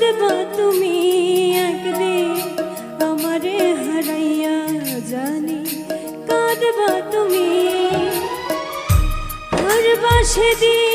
কাঁদবা তুমি একদিন আমারে হারাইয়া জানি কাঁদবা তুমি। হারবা সেদিন প্রিয়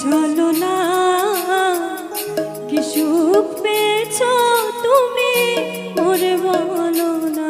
করেছিল না। কি সুখ পেয়েছ তুমি? মোরে বলো না।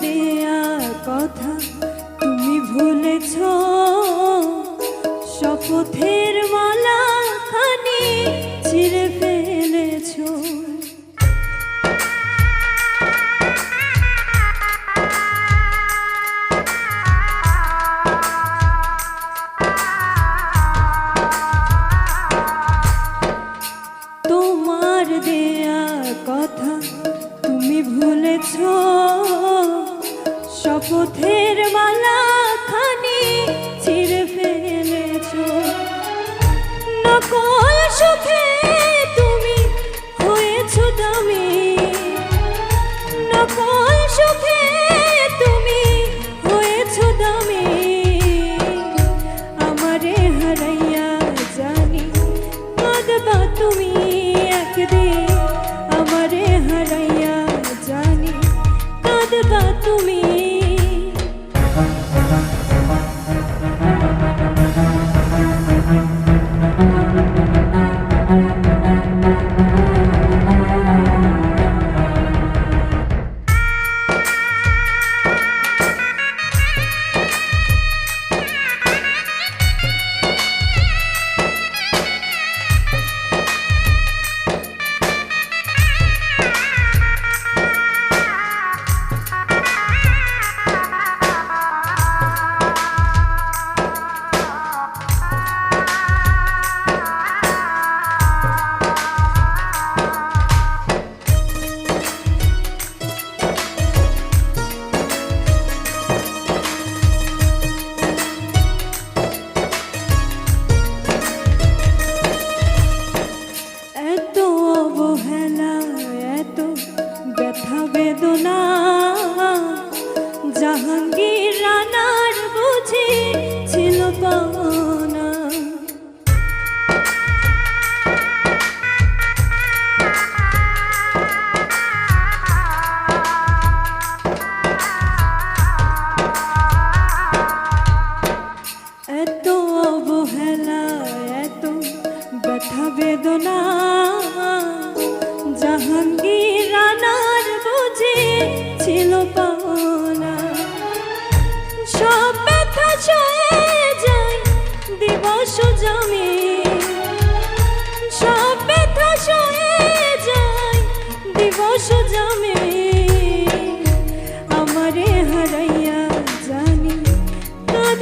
দেয়া কথা তুমি ভুলেছ। শপথের মালা খানি ছিঁড়ে ফেলেছ। তোমার দেয়া কথা তুমি ভুলেছ। শপথের মালা খানি ছিঁড়ে ফেলেছ। নকল সুখে তুমি হয়েছ দামি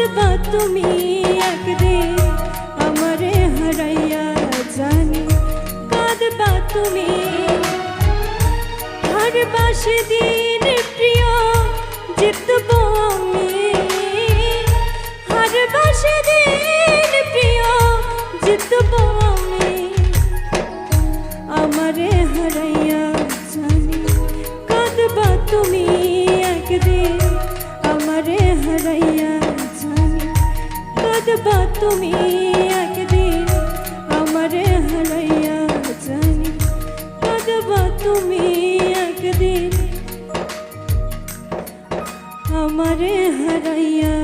কাঁদবা তুমি একদিন আমারে হারাইয়া জানি। কাঁদবা তুমি। আর বাসে দিয়ে তুমি একদিন আমারে হারাইয়া জানি তুমি আমারে হারাইয়া